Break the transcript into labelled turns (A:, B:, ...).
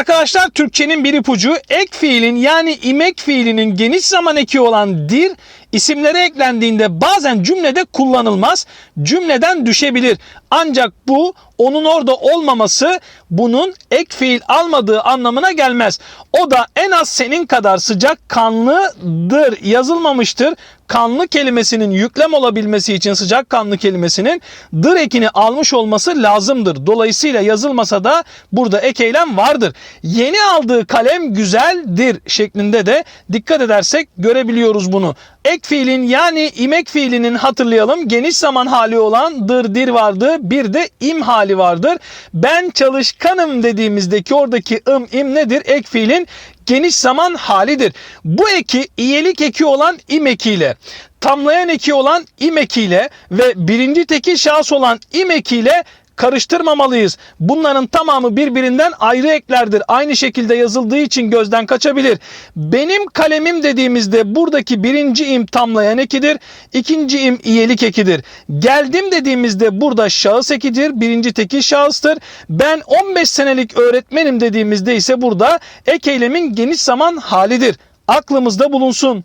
A: Arkadaşlar Türkçenin bir ipucu ek fiilin yani imek fiilinin geniş zaman eki olan dir isimlere eklendiğinde bazen cümlede kullanılmaz. Cümleden düşebilir. Ancak bu onun orada olmaması bunun ek fiil almadığı anlamına gelmez. O da en az senin kadar sıcak kanlıdır yazılmamıştır. Kanlı kelimesinin yüklem olabilmesi için sıcak kanlı kelimesinin dır ekini almış olması lazımdır. Dolayısıyla yazılmasa da burada ek eylem vardır. Yeni aldığı kalem güzeldir şeklinde de dikkat edersek görebiliyoruz bunu. Ek fiilin yani imek fiilinin hatırlayalım geniş zaman hali olan dır dir vardı. Bir de im hali vardır. Ben çalışkanım dediğimizdeki oradaki ım im nedir? Ek fiilin geniş zaman halidir. Bu eki iyelik eki olan im ekiyle tamlayan eki olan im ekiyle ve birinci tekil şahıs olan im ekiyle karıştırmamalıyız. Bunların tamamı birbirinden ayrı eklerdir. Aynı şekilde yazıldığı için gözden kaçabilir. Benim kalemim dediğimizde buradaki birinci im tamlayan ekidir. ikinci im iyelik ekidir. Geldim dediğimizde burada şahıs ekidir. Birinci tekil şahıstır. Ben 15 senelik öğretmenim dediğimizde ise burada ek eylemin geniş zaman halidir. Aklımızda bulunsun.